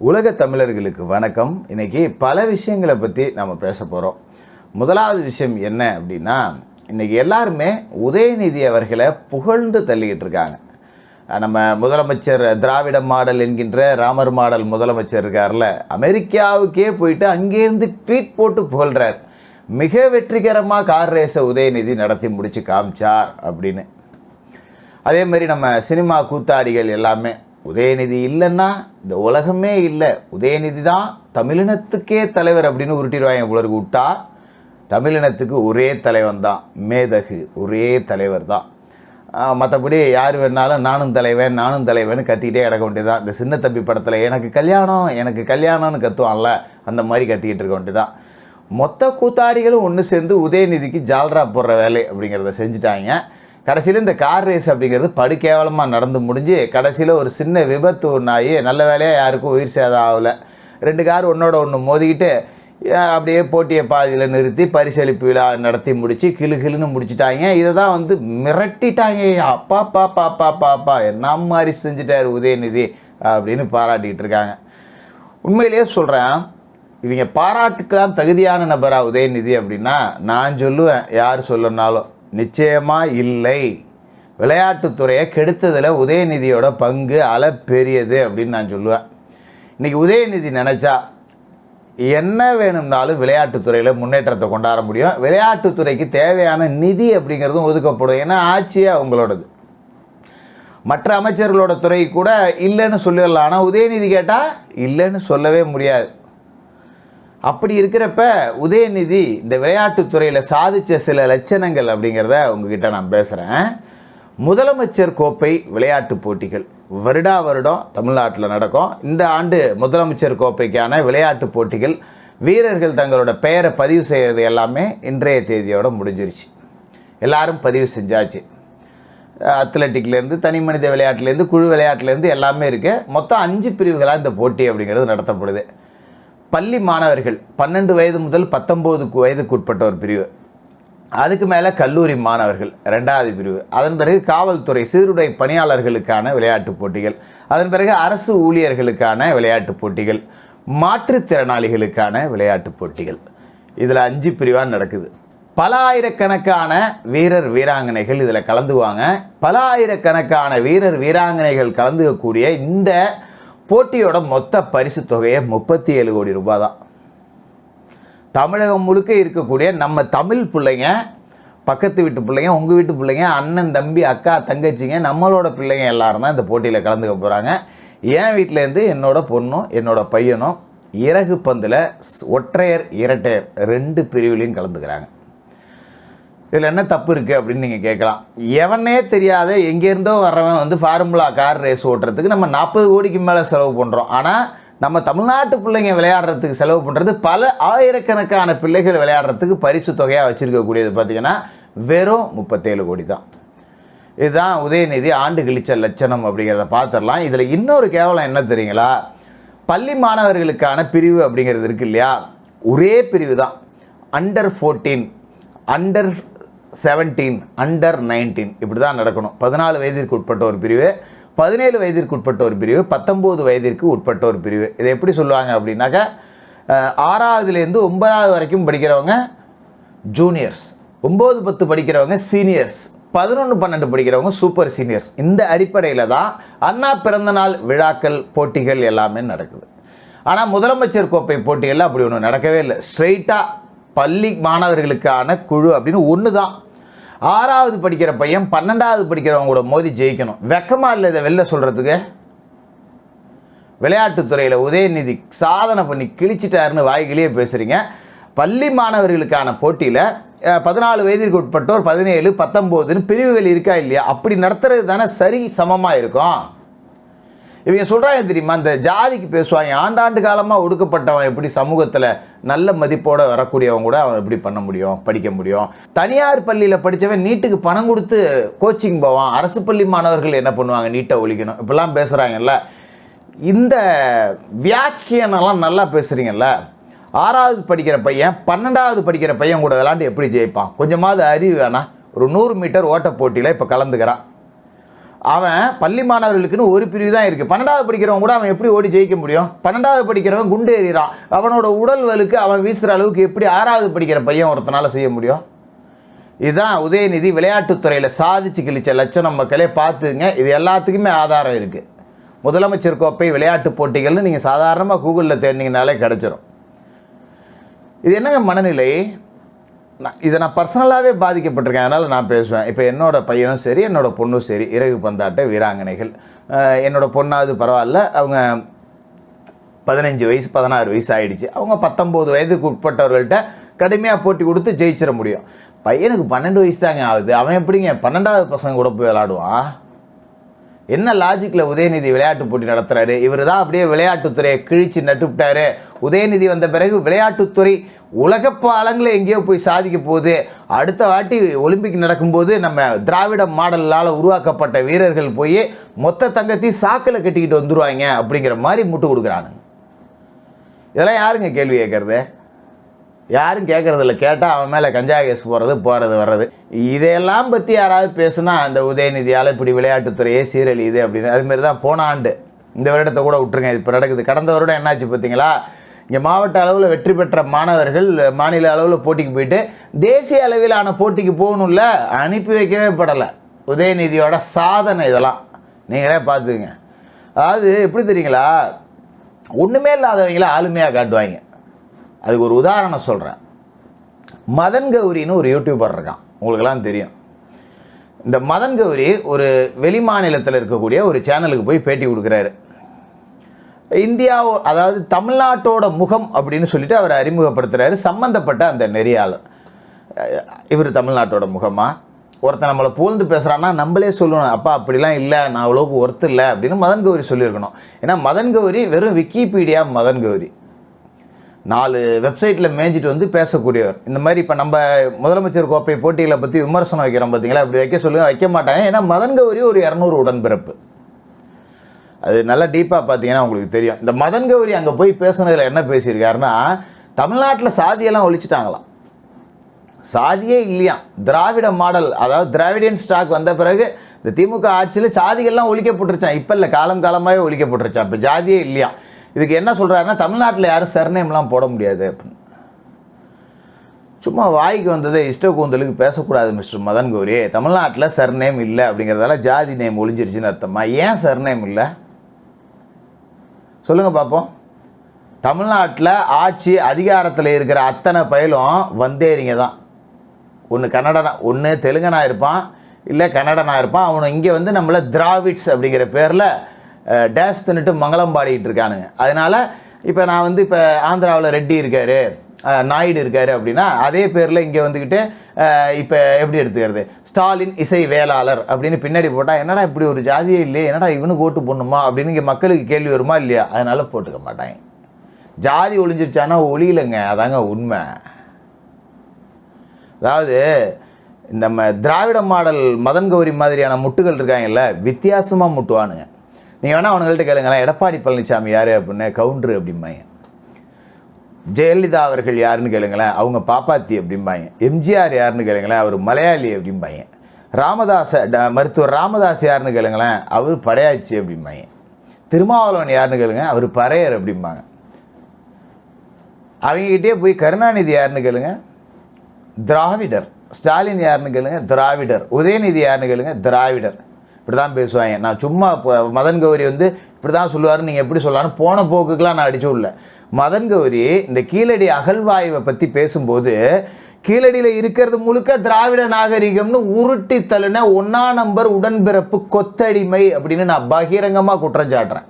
உலக தமிழர்களுக்கு வணக்கம். இன்றைக்கி பல விஷயங்களை பற்றி நம்ம பேச போகிறோம் முதலாவது விஷயம் என்ன அப்படின்னா இன்றைக்கி எல்லாருமே உதயநிதி அவர்களை புகழ்ந்து தள்ளிக்கிட்டு இருக்காங்க. நம்ம முதலமைச்சர் திராவிட மாடல் என்கின்ற ராமர் மாடல் முதலமைச்சர் இருக்கார்ல அமெரிக்காவுக்கே போயிட்டு அங்கேருந்து ட்வீட் போட்டு புகழ்கிறார் மிக வெற்றிகரமாக கார் ரேஸை உதயநிதி நடத்தி முடித்து காமிச்சார் அப்படின்னு. அதே மாதிரி நம்ம சினிமா கூத்தாடிகள் எல்லாமே உதயநிதி இல்லைன்னா இந்த உலகமே இல்லை. உதயநிதி தான் தமிழினத்துக்கே தலைவர் அப்படின்னு உருட்டிடுவாங்க உலருக்கு விட்டா தமிழினத்துக்கு ஒரே தலைவன் தான் மேதகு ஒரே தலைவர் தான். மற்றபடி யார் வேணாலும் நானும் தலைவன் நானும் தலைவன் கத்திக்கிட்டே கிடக்க வேண்டியதுதான். இந்த சின்ன தம்பி படத்தில் எனக்கு கல்யாணம் எனக்கு கல்யாணம்னு கத்துவான்ல அந்த மாதிரி கத்திக்கிட்டு இருக்க வேண்டியதுதான். மொத்த கூத்தாடிகளும் ஒன்று சேர்ந்து உதயநிதிக்கு ஜால்ரா போடுற வேலை அப்படிங்கிறத செஞ்சுட்டாங்க. கடைசியில் இந்த கார் ரேஸ் அப்படிங்கிறது படு கேவலமாக நடந்து முடிஞ்சு கடைசியில் ஒரு சின்ன விபத்து ஒன்றாகி நல்ல வேலையாக யாருக்கும் உயிர் சேதம் ஆகலை ரெண்டு கார் ஒன்றோட ஒன்று மோதிக்கிட்டு அப்படியே போட்டியை பாதியில் நிறுத்தி பரிசளிப்பு விழா நடத்தி முடித்து கிளு கிளுன்னு முடிச்சிட்டாங்க. இதை தான் வந்து மிரட்டிட்டாங்க. அப்பா பாப்பா பாப்பா பாப்பா என்ன மாதிரி செஞ்சிட்டார் உதயநிதி அப்படின்னு பாராட்டிக்கிட்டு இருக்காங்க. உண்மையிலேயே சொல்கிறேன் இவங்க பாராட்டுக்கெல்லாம் தகுதியான நபரா உதயநிதி அப்படின்னா நான் சொல்லுவேன் யார் சொல்லனாலும் நிச்சயமாக இல்லை. விளையாட்டுத்துறையை கெடுத்ததில் உதயநிதியோட பங்கு பெரியது அப்படின்னு நான் சொல்லுவேன். இன்றைக்கி உதயநிதி நினச்சா என்ன வேணும்னாலும் விளையாட்டுத்துறையில் முன்னேற்றத்தை கொண்டாட முடியும். விளையாட்டுத்துறைக்கு தேவையான நிதி அப்படிங்கிறதும் ஒதுக்கப்படும். ஏன்னா ஆட்சியே அவங்களோடது. மற்ற அமைச்சர்களோட துறை கூட இல்லைன்னு சொல்லிடலாம். ஆனால் உதயநிதி கேட்டால் இல்லைன்னு சொல்லவே முடியாது. அப்படி இருக்கிறப்ப உதயநிதி இந்த விளையாட்டுத்துறையில் சாதித்த சில லட்சணங்கள் அப்படிங்கிறத உங்ககிட்ட நான் பேசுகிறேன் முதலமைச்சர் கோப்பை விளையாட்டுப் போட்டிகள். வருடா வருடம் தமிழ்நாட்டில் நடக்கும். இந்த ஆண்டு முதலமைச்சர் கோப்பைக்கான விளையாட்டுப் போட்டிகள். வீரர்கள் தங்களோட பெயரை பதிவு செய்கிறது எல்லாமே இன்றைய தேதியோடு முடிஞ்சிருச்சு. எல்லாரும் பதிவு செஞ்சாச்சு. அத்லட்டிக்லேருந்து தனி மனித விளையாட்டுலேருந்து குழு விளையாட்டுலேருந்து எல்லாமே இருக்குது மொத்தம் அஞ்சு பிரிவுகளாக இந்த போட்டி அப்படிங்கிறது நடத்தப்படுது. பள்ளி மாணவர்கள் பன்னெண்டு வயது முதல் பத்தொம்போது வயதுக்குட்பட்ட ஒரு பிரிவு. அதுக்கு மேலே கல்லூரி மாணவர்கள் ரெண்டாவது பிரிவு. அதன் பிறகு காவல்துறை சீருடை பணியாளர்களுக்கான விளையாட்டுப் போட்டிகள். அதன் பிறகு அரசு ஊழியர்களுக்கான விளையாட்டுப் போட்டிகள். மாற்றுத்திறனாளிகளுக்கான விளையாட்டுப் போட்டிகள். இதில் அஞ்சு பிரிவாக நடக்குது. பல ஆயிரக்கணக்கான வீரர் வீராங்கனைகள் இதில் கலந்துவாங்க பல ஆயிரக்கணக்கான வீரர் வீராங்கனைகள் கலந்துக்கக்கூடிய இந்த போட்டியோட மொத்த பரிசு தொகையை முப்பத்தி ஏழு கோடி ரூபாய் தான் தமிழகம் முழுக்க இருக்கக்கூடிய நம்ம தமிழ் பிள்ளைங்க பக்கத்து வீட்டு பிள்ளைங்க உங்கள் வீட்டு பிள்ளைங்க அண்ணன் தம்பி அக்கா தங்கச்சிங்க நம்மளோட பிள்ளைங்க எல்லாரும் தான் இந்த போட்டியில் கலந்துக்க போகிறாங்க என் வீட்டிலேருந்து என்னோட பொண்ணும் என்னோட பையனும் இறகு பந்தில் ஒற்றையர் இரட்டையர் ரெண்டு பிரிவுலையும் கலந்துக்கிறாங்க. இதில் என்ன தப்பு இருக்குது அப்படின்னு நீங்கள் கேட்கலாம். எவனே தெரியாத எங்கேருந்தோ வர்றவன் வந்து ஃபார்முலா கார் ரேஸ் ஓட்டுறதுக்கு நம்ம நாற்பது கோடிக்கு மேலே செலவு பண்ணுறோம் ஆனால் நம்ம தமிழ்நாட்டு பிள்ளைங்க விளையாடுறதுக்கு செலவு பண்ணுறது பல ஆயிரக்கணக்கான பிள்ளைகள் விளையாடுறதுக்கு பரிசு தொகையாக வச்சுருக்கக்கூடியது பார்த்தீங்கன்னா வெறும் முப்பத்தேழு கோடி தான். இதுதான் உதயநிதி ஆண்டு கழிச்ச லட்சணம் அப்படிங்கிறத பார்த்துடலாம் இதில் இன்னொரு கேவலம் என்ன தெரியுங்களா? பள்ளி மாணவர்களுக்கான பிரிவு அப்படிங்கிறது இருக்கு இல்லையா? ஒரே பிரிவு தான். Under fourteen under seventeen under nineteen இப்படி தான் நடக்கணும். பதினாலு வயதிற்கு உட்பட்ட ஒரு பிரிவு பதினேழு வயதிற்கு உட்பட்ட ஒரு பிரிவு பத்தொம்போது வயதிற்கு உட்பட்ட ஒரு பிரிவு. இதை எப்படி சொல்லுவாங்க அப்படின்னாக்கா ஆறாவதுலேருந்து ஒன்பதாவது வரைக்கும் படிக்கிறவங்க ஜூனியர்ஸ் ஒம்பது பத்து படிக்கிறவங்க சீனியர்ஸ் பதினொன்று பன்னெண்டு படிக்கிறவங்க சூப்பர் சீனியர்ஸ் இந்த அடிப்படையில் தான் அண்ணா பிறந்தநாள் விழாக்கள் போட்டிகள் எல்லாமே நடக்குது. ஆனால் முதலமைச்சர் கோப்பை போட்டிகளில் அப்படி ஒன்று நடக்கவே இல்லை. ஸ்ட்ரெயிட்டாக பள்ளி மாணவர்களுக்கான குழு அப்படின்னு ஒன்று தான் ஆறாவது படிக்கிற பையன் பன்னெண்டாவது படிக்கிறவங்க கூட மோதி ஜெயிக்கணும். வெக்கமாக இல்லை இதை வெளில சொல்கிறதுக்கு விளையாட்டுத்துறையில் உதயநிதி சாதனை பண்ணி கிழிச்சிட்டாருன்னு வாய்கிலேயே பேசுகிறீங்க பள்ளி மாணவர்களுக்கான போட்டியில் பதினாலு வயதிற்கு உட்பட்டோர் பதினேழு பத்தொம்போதுன்னு பிரிவுகள் இருக்கா இல்லையா? அப்படி நடத்துறது தானே சரி சமமாக இருக்கும். இவங்க சொல்கிறாங்க தெரியுமா? இந்த ஜாதிக்கு பேசுவாங்க. ஆண்டாண்டு காலமாக ஒடுக்கப்பட்டவன் எப்படி சமூகத்தில் நல்ல மதிப்போடு வரக்கூடியவன் கூட அவன் எப்படி பண்ண முடியும் படிக்க முடியும்? தனியார் பள்ளியில் படித்தவன் நீட்டுக்கு பணம் கொடுத்து கோச்சிங் போவான். அரசு பள்ளி மாணவர்கள் என்ன பண்ணுவாங்க? நீட்டை ஒழிக்கணும். இப்படிலாம் பேசுகிறாங்கல்ல இந்த வியாக்கியனெல்லாம் நல்லா பேசுகிறீங்கல்ல ஆறாவது படிக்கிற பையன் பன்னெண்டாவது படிக்கிற பையன் கூட விளாண்டு எப்படி ஜெயிப்பான்? கொஞ்சமாவது அறிவு வேணா ஒரு நூறு மீட்டர் ஓட்ட போட்டியில் இப்போ கலந்துக்கிறான். அவன் பள்ளி மாணவர்களுக்குன்னு ஒரு பிரிவு தான் இருக்குது பன்னெண்டாவது படிக்கிறவன் கூட அவன் எப்படி ஓடி ஜெயிக்க முடியும்? பன்னெண்டாவது படிக்கிறவன் குண்டு எறிகிறான். அவனோட உடல் வலுக்கு அவன் வீசுகிற அளவுக்கு எப்படி ஆறாவது படிக்கிற பையன் ஒருத்தனால செய்ய முடியும்? இதுதான் உதயநிதி விளையாட்டுத்துறையில் சாதிச்சு கிழிச்ச லட்சணம் மக்களே பார்த்துங்க. இது எல்லாத்துக்குமே ஆதாரம் இருக்குது முதலமைச்சர் கோப்பை விளையாட்டு போட்டிகள்னு நீங்கள் சாதாரணமாக கூகுளில் தேடினீங்கனாலே கிடச்சிரும். இது என்னங்க மனநிலை? நான் இதை நான் பர்சனலாகவே பாதிக்கப்பட்டிருக்கேன். அதனால் நான் பேசுவேன். இப்போ என்னோடய பையனும் சரி என்னோட பொண்ணும் சரி இறகு பந்தாட்ட வீராங்கனைகள். என்னோடய என்னோட பொண்ணாவது பரவாயில்ல. அவங்க பதினஞ்சு வயசு பதினாறு வயசு ஆகிடுச்சு அவங்க பத்தொம்போது வயதுக்கு உட்பட்டவர்கள்ட்ட கடுமையாக போட்டி கொடுத்து ஜெயிச்சிட முடியும். பையனுக்கு பன்னெண்டு வயசு தாங்க ஆகுது. அவன் எப்படிங்க? பன்னெண்டாவது பசங்க கூட போய் விளாடுவான் என்ன லாஜிக்கில் உதயநிதி விளையாட்டு போட்டி நடத்துறாரு? இவர் தான் அப்படியே விளையாட்டுத்துறையை கிழிச்சு நட்டுவிட்டாரு. உதயநிதி வந்த பிறகு விளையாட்டுத்துறை உலக பாலங்களில் எங்கேயோ போய் சாதிக்க போகுது. அடுத்த வாட்டி ஒலிம்பிக் நடக்கும்போது நம்ம திராவிட மாடலால் உருவாக்கப்பட்ட வீரர்கள் போய் மொத்த தங்கத்தையும் சாக்கில் கட்டிக்கிட்டு வந்துடுவாங்க அப்படிங்கிற மாதிரி முட்டு கொடுக்குறானுங்க. இதெல்லாம் யாருங்க கேள்வி கேட்கறது? யாரும் கேட்கறதில்ல கேட்டால் அவன் மேலே கஞ்சா கேஸ் போகிறது போகிறது வர்றது. இதையெல்லாம் பற்றி யாராவது பேசுனா அந்த உதயநிதியால் இப்படி விளையாட்டுத்துறையே சீரழியுது அப்படின்னு. அதுமாரி தான் போன ஆண்டு. இந்த வருடத்தை கூட விட்டுருங்க இப்போ நடக்குது. கடந்த வருடம் என்னாச்சு பார்த்தீங்களா இங்கே மாவட்ட அளவில் வெற்றி பெற்ற மாணவர்கள் மாநில அளவில் போட்டிக்கு போயிட்டு தேசிய அளவிலான போட்டிக்கு போகணும்ல அனுப்பி வைக்கவே படலை. உதயநிதியோட சாதனை இதெல்லாம். நீங்களே பார்த்துக்குங்க அதாவது எப்படி தெரியுங்களா? ஒன்றுமே இல்லாதவங்கள ஆளுமையாக காட்டுவாங்க. அதுக்கு ஒரு உதாரணம் சொல்கிறேன் மதன் கௌரின்னு ஒரு யூடியூபர் இருக்கான். உங்களுக்கெல்லாம் தெரியும். இந்த மதன் கௌரி ஒரு வெளி மாநிலத்தில் இருக்கக்கூடிய ஒரு சேனலுக்கு போய் பேட்டி கொடுக்குறாரு. இந்தியா அதாவது தமிழ்நாட்டோட முகம் அப்படின்னு சொல்லிட்டு அவர் அறிமுகப்படுத்துகிறாரு சம்மந்தப்பட்ட அந்த நெறியாளர். இவர் தமிழ்நாட்டோட முகமா? ஒருத்தன் நம்மளை புகழ்ந்து பேசுகிறான்னா நம்மளே சொல்லணும். அப்பா அப்படிலாம் இல்லை நான் அவ்வளோக்கு ஒர்த்து இல்லை அப்படின்னு மதன் கௌரி சொல்லியிருக்கணும். ஏன்னா மதன் கௌரி வெறும் விக்கிபீடியா மதன் கௌரி. நாலு வெப்சைட்டில் மேய்ஞ்சிட்டு வந்து பேசக்கூடியவர். இந்த மாதிரி இப்போ நம்ம முதலமைச்சர் கோப்பை போட்டிகளை பற்றி விமர்சனம் வைக்கிறோம் பார்த்தீங்களா அப்படி வைக்க சொல்லுங்க வைக்க மாட்டாங்க. ஏன்னா மதன் கௌரி ஒரு இரநூறு உடன்பிறப்பு. அது நல்லா டீப்பாக பார்த்தீங்கன்னா உங்களுக்கு தெரியும். இந்த மதன் கௌரி அங்கே போய் பேசுனதில் என்ன பேசியிருக்காருன்னா தமிழ்நாட்டில் சாதியெல்லாம் ஒழிச்சிட்டாங்களாம். சாதியே இல்லையாம் திராவிட மாடல் அதாவது திராவிடியன் ஸ்டாக் வந்த பிறகு இந்த திமுக ஆட்சியில் சாதிகள்லாம் ஒழிக்கப்பட்டுருச்சான் இப்போ இல்லை காலம் காலமாகவே ஒழிக்கப்பட்டுருச்சான் இப்போ ஜாதியே இல்லையா இதுக்கு என்ன சொல்கிறாருன்னா தமிழ்நாட்டில் யாரும் சர்நேம்லாம் போட முடியாது அப்படின்னு. சும்மா வாய்க்கு வந்ததே இஷ்ட கூந்தலுக்கு பேசக்கூடாது மிஸ்டர் மதன் கௌரி. தமிழ்நாட்டில் சர்நேம் இல்லை அப்படிங்கிறதால ஜாதி நேம் ஒளிஞ்சிருச்சுன்னு அர்த்தமா? ஏன் சர்நேம் இல்லை? சொல்லுங்கள் பார்ப்போம் தமிழ்நாட்டில் ஆட்சி அதிகாரத்தில் இருக்கிற அத்தனை பயிலும் வந்தேரிங்க தான். ஒன்று கன்னடனா ஒன்று தெலுங்கனா இருப்பான் இல்லை கன்னடனா இருப்பான். அவனை இங்கே வந்து நம்மளை திராவிட்ஸ் அப்படிங்கிற பேரில் டேஷ் தின்னுட்டு மங்களம் பாடிக்கிட்டு இருக்கானுங்க. அதனால் இப்போ நான் வந்து இப்போ ஆந்திராவில் ரெட்டி இருக்கார் நாயுடு இருக்கார் அப்படின்னா அதே பேரில் இங்கே வந்துக்கிட்டு இப்போ எப்படி எடுத்துக்கிறது? ஸ்டாலின் இசை வேளாளர் அப்படின்னு பின்னாடி போட்டால் என்னடா இப்படி ஒரு ஜாதியே இல்லையே என்னடா இவனுக்கு ஓட்டு போடணுமா அப்படின்னு இங்கே மக்களுக்கு கேள்வி வருமா இல்லையா? அதனால் போட்டுக்க மாட்டாங்க. ஜாதி ஒளிஞ்சிருச்சான்னா ஒளியிலங்க அதாங்க உண்மை. அதாவது நம்ம திராவிட மாடல் மதன் கௌரி மாதிரியான முட்டுகள் இருக்காங்கல்ல வித்தியாசமாக முட்டுவானுங்க. நீங்கள் வேணால் அவனுங்கள்ட்ட கேளுங்களேன். எடப்பாடி பழனிசாமி யார் அப்படின்னு? கவுண்டரு அப்படிம்பாங்க. ஜெயலலிதா அவர்கள் யாருன்னு கேளுங்களேன். அவங்க பாப்பாத்தி அப்படிம்பாங்க. எம்ஜிஆர் யாருன்னு கேளுங்களேன். அவர் மலையாளி அப்படிம்பாங்க. ராமதாச மருத்துவர் ராமதாஸ் யாருன்னு கேளுங்களேன். அவர் படையாச்சி அப்படிம்பாங்க. திருமாவளவன் யாருன்னு கேளுங்க. அவர் பறையர் அப்படிம்பாங்க. அவங்ககிட்டே போய் கருணாநிதி யாருன்னு கேளுங்க. திராவிடர். ஸ்டாலின் யாருன்னு கேளுங்க. திராவிடர். உதயநிதி யாருன்னு கேளுங்க. திராவிடர். இப்படி தான் பேசுவாங்க. நான் சும்மா இப்போ மதன் கௌரி வந்து இப்படி தான் சொல்லுவாருன்னு நீங்கள் எப்படி சொல்லலாம்னு போன போக்குக்கெலாம் நான் அடிச்சு விடல மதன் கௌரி இந்த கீழடி அகழ்வாய்வை பற்றி பேசும்போது கீழடியில் இருக்கிறது முழுக்க திராவிட நாகரிகம்னு உருட்டி தள்ளின ஒன்றா நம்பர் உடன்பிறப்பு கொத்தடிமை அப்படின்னு நான் பகிரங்கமாக குற்றம் சாட்டுறேன்.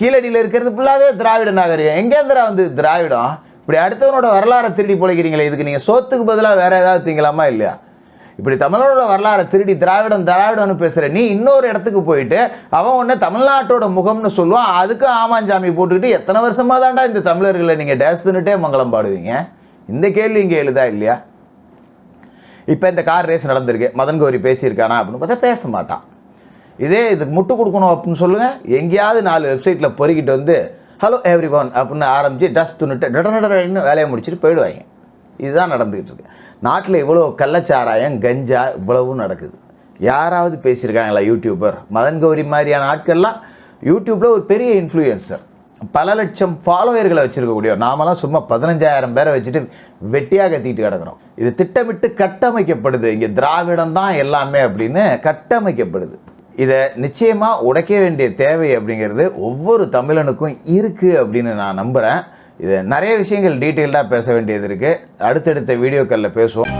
கீழடியில் இருக்கிறது ஃபுல்லாகவே திராவிட நாகரிகம். எங்கேந்திரா வந்து திராவிடம்? இப்படி அடுத்தவனோட வரலாறை திருடி பிழைக்கிறீங்களே இதுக்கு நீங்கள் சோத்துக்கு பதிலாக வேறு ஏதாவது திங்கலாமா இல்லையா? இப்படி தமிழரோட வரலாறை திருடி திராவிடம் திராவிடம்னு பேசுகிற நீ இன்னொரு இடத்துக்கு போயிட்டு அவன் ஒன்று தமிழ்நாட்டோட முகம்னு சொல்லுவான். அதுக்கு ஆமாஞ்சாமி போட்டுக்கிட்டு எத்தனை வருஷமா தான்டா இந்த தமிழர்களை நீங்கள் டேஸ் தின்னுட்டே மங்களம் பாடுவீங்க? இந்த கேள்வி இங்கே எழுதா இல்லையா? இப்போ இந்த கார் ரேஸ் நடந்திருக்கு. மதன் கௌரி பேசியிருக்கானா அப்படின்னு பார்த்தா பேச மாட்டான். இதே இதுக்கு முட்டு கொடுக்கணும் அப்படின்னு சொல்லுங்கள் எங்கேயாவது நாலு வெப்சைட்டில் பொறுக்கிட்டு வந்து ஹலோ எவ்ரி ஒன் அப்படின்னு ஆரம்பித்து டஸ்ட் துணுட்டு டடன்னு வேலையை முடிச்சுட்டு போயிடுவாங்க. இதுதான் நடந்துக்கிட்டு இருக்கு நாட்டில் இவ்வளோ கள்ளச்சாராயம் கஞ்சா இவ்வளவும் நடக்குது. யாராவது பேசியிருக்காங்களா யூடியூபர் மதன் கௌரி மாதிரியான ஆட்கள்லாம் யூடியூப்பில் ஒரு பெரிய இன்ஃப்ளூயன்சர் பல லட்சம் ஃபாலோவர்களை வச்சுருக்கக்கூடிய நாமெல்லாம் சும்மா பதினஞ்சாயிரம் பேரை வச்சுட்டு வெட்டியாக கத்திட்டு கிடக்குறோம். இது திட்டமிட்டு கட்டமைக்கப்படுது. இங்கே திராவிடம் தான் எல்லாமே அப்படின்னு கட்டமைக்கப்படுது. இதை நிச்சயமாக உடைக்க வேண்டிய தேவை அப்படிங்கிறது ஒவ்வொரு தமிழனுக்கும் இருக்குது அப்படின்னு நான் நம்புகிறேன் இது நிறைய விஷயங்கள் டீட்டெயில்டாக பேச வேண்டியது இருக்குது அடுத்தடுத்த வீடியோக்களில் பேசுவோம்.